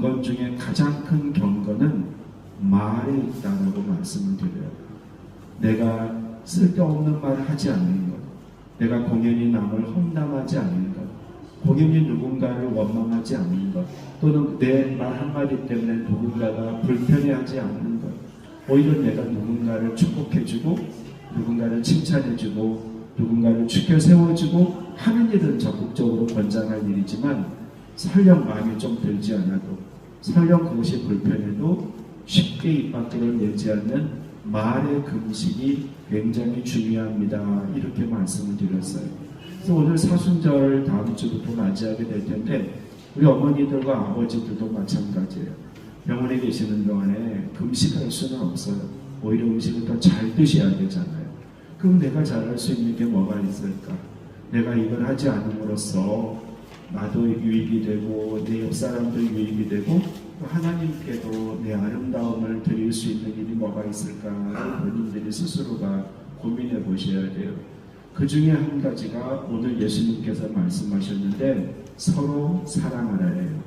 경건 중에 가장 큰 경건은 말에 있다라고 말씀을 드려요. 내가 쓸데없는 말을 하지 않는 것, 내가 공연히 남을 험담하지 않는 것, 공연히 누군가를 원망하지 않는 것, 또는 내 말 한마디 때문에 누군가가 불편해하지 않는 것, 오히려 내가 누군가를 축복해주고, 누군가를 칭찬해주고, 누군가를 지켜 세워주고 하는 일은 적극적으로 권장할 일이지만 설령 마음이 좀 들지 않아도 설령 그것이 불편해도 쉽게 입 밖으로 내지 않는 말의 금식이 굉장히 중요합니다. 이렇게 말씀을 드렸어요. 그래서 오늘 사순절 다음 주부터 맞이하게 될 텐데 우리 어머니들과 아버지들도 마찬가지예요. 병원에 계시는 동안에 금식할 수는 없어요. 오히려 음식을 더 잘 드셔야 되잖아요. 그럼 내가 잘할 수 있는 게 뭐가 있을까? 내가 이걸 하지 않음으로써 나도 유익이 되고 내 옆 사람도 유익이 되고 또 하나님께도 내 아름다움을 드릴 수 있는 일이 뭐가 있을까를 본인들이 스스로가 고민해 보셔야 돼요. 그 중에 한 가지가 오늘 예수님께서 말씀하셨는데 서로 사랑하라예요.